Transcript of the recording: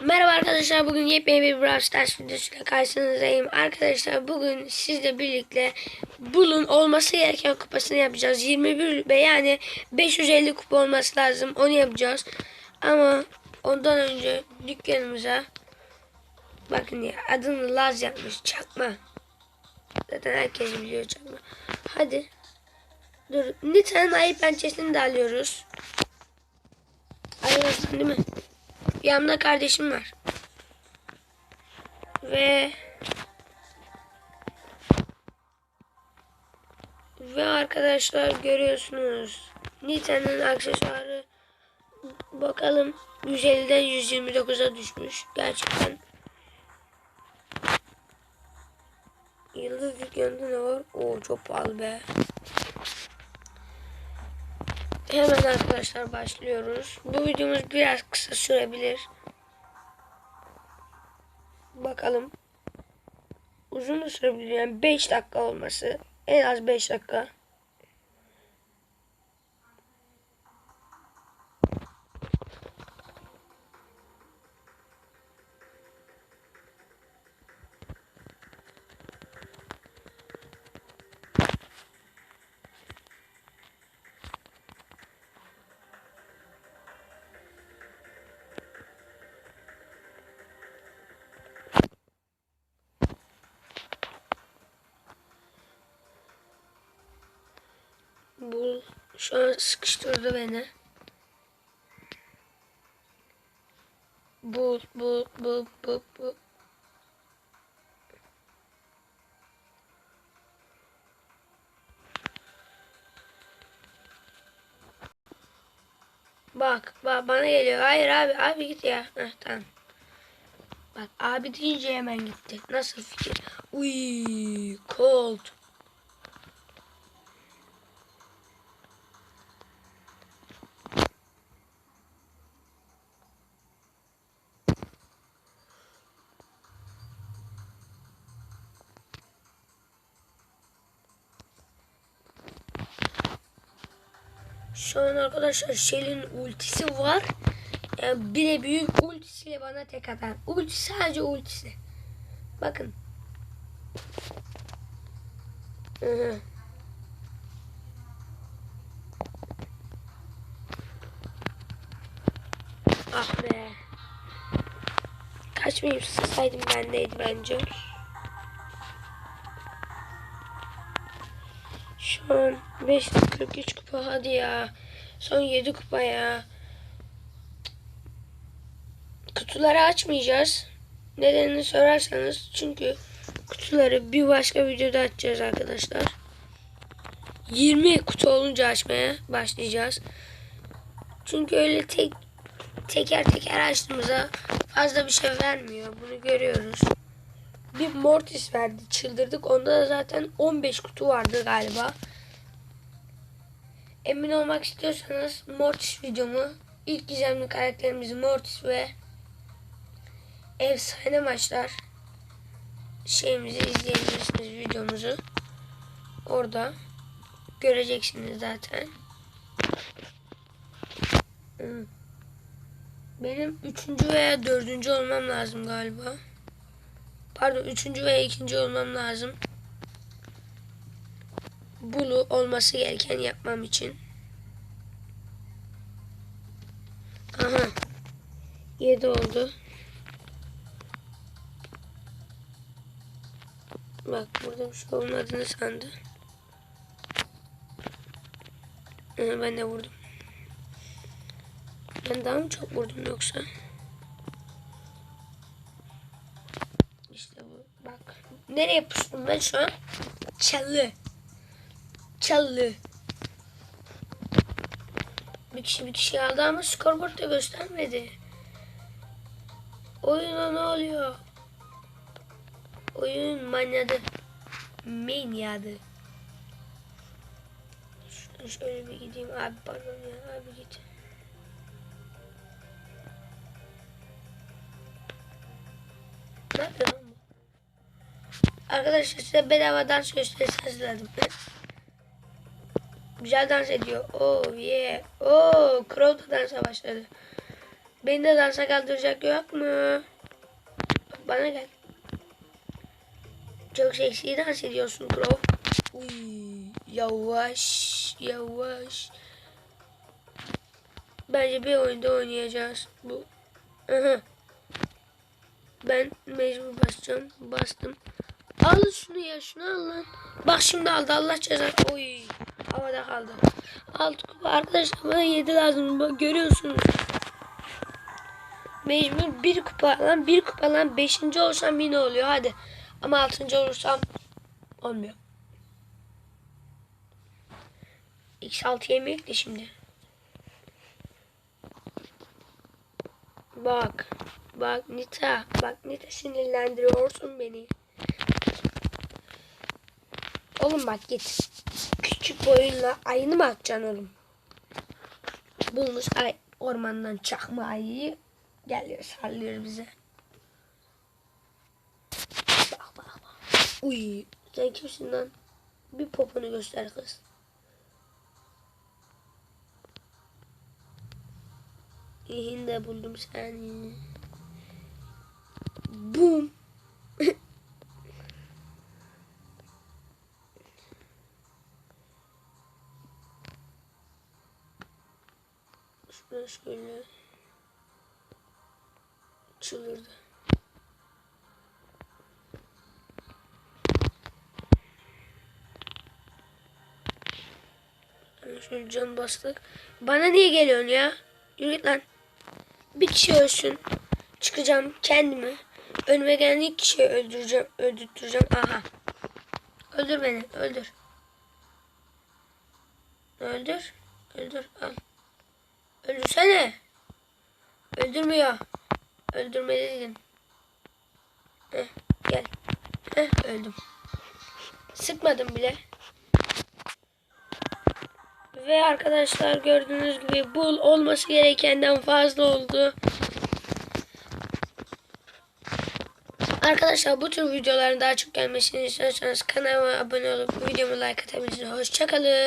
Merhaba arkadaşlar bugün yepyeni bir Brawl Stars videosuyla karşınızdayım. Arkadaşlar bugün sizle birlikte Bull'un olması gereken kupasını yapacağız. 21 ve yani 550 kupa olması lazım onu yapacağız. Ama ondan önce dükkanımıza bakın ya adını Laz yapmış çakma. Zaten herkes biliyor çakma. Hadi. Dur. Nita'nın ayı pençesini de alıyoruz. Alıyorsun değil mi? Yanımda kardeşim var. Ve ve arkadaşlar görüyorsunuz. Nita'nın aksesuarı bakalım 150'den 129'a düşmüş. Gerçekten Yıldız dükkanında ne var? Oo çok pahalı be. Hemen arkadaşlar başlıyoruz. Bu videomuz biraz kısa sürebilir. Bakalım. Uzun da sürebilir. Yani 5 dakika olması. En az 5 dakika. Bu şu an sıkıştırdı beni. Bu bu bu bu bu. Bak, bak bana geliyor. Hayır abi, abi git ya. Heh, tamam. Bak abi deyince hemen gitti. Nasıl fikir? Uy, cold. Şu an arkadaşlar Shell'in ultisi var. Yani bir de büyük ultisiyle bana tek atar. Ulti sadece ultisi. Bakın. Ah be. Kaçmayayım sıksaydım bendeydi bence. Şu an 543 kupa hadi ya. Son 7 kupa ya. Kutuları açmayacağız. Nedenini sorarsanız çünkü kutuları bir başka videoda açacağız arkadaşlar. 20 kutu olunca açmaya başlayacağız. Çünkü öyle tek teker teker açtığımızda fazla bir şey vermiyor. Bunu görüyoruz. Bir Mortis verdi. Çıldırdık. Onda da zaten 15 kutu vardı galiba. Emin olmak istiyorsanız Mortis videomu ilk gizemli karakterimiz Mortis ve efsane maçlar şeyimizi izleyebilirsiniz videomuzu. Orada göreceksiniz zaten. Hmm. Benim üçüncü veya dördüncü olmam lazım galiba. Pardon üçüncü veya ikinci olmam lazım. Bunu olması gereken yapmam için. Aha. 7 oldu. Bak burada bir şey olmadığını sandı. Ben de vurdum. Ben daha mı çok vurdum yoksa? İşte bu. Bak. Nereye pustum ben şu an? Çalı. Çalı. Bir kişi bir kişi aldı ama skorboard da göstermedi. Oyuna ne oluyor? Oyun manyadı. Manyadı. Şuradan şöyle bir gideyim. Abi pardon ya. Abi git. Ne yapıyor? Arkadaşlar size bedava dans gösterisi hazırladım ben. Güzel dans ediyor. Oh yeah. Oh Crow da dansa başladı. Beni de dansa kaldıracak yok mu? Bana gel. Çok seksi dans ediyorsun Crow. Uy, yavaş yavaş. Bence bir oyunda oynayacağız. Bu. Aha. Ben mecbur basacağım. Bastım. Al şunu ya şunu al lan. Bak şimdi aldı Allah cezanı. Oy. Havada kaldı. Alt kupa arkadaşlar bana 7 lazım. Bak görüyorsunuz. Mecbur bir kupa lan bir kupa lan. Beşinci olsam yine oluyor hadi. Ama altıncı olursam olmuyor. X6 yemek de şimdi. Bak. Bak Nita. Bak Nita sinirlendiriyorsun beni. Oğlum bak git. Küçük boyunla ayını mı atacaksın oğlum? Bulmuş ay ormandan çakma ayıyı geliyor sallıyor bize. Bak bak bak. Uy sen kimsin lan? Bir poponu göster kız. İhin de buldum seni. Boom. Şurada şöyle çıldırdı. Şöyle can bastık. Bana niye geliyorsun ya? Yürü git lan. Bir kişi ölsün. Çıkacağım kendimi. Önüme gelen ilk kişiyi öldüreceğim. Öldürteceğim. Aha. Öldür beni. Öldür. Öldür. Öldür. Al. Öldürsene. Öldürmüyor. Öldürme dedim. Heh, gel. Heh, öldüm. Sıkmadım bile. Ve arkadaşlar gördüğünüz gibi bul olması gerekenden fazla oldu. Arkadaşlar bu tür videoların daha çok gelmesini istiyorsanız kanalıma abone olup videomu like atabilirsiniz. Hoşçakalın.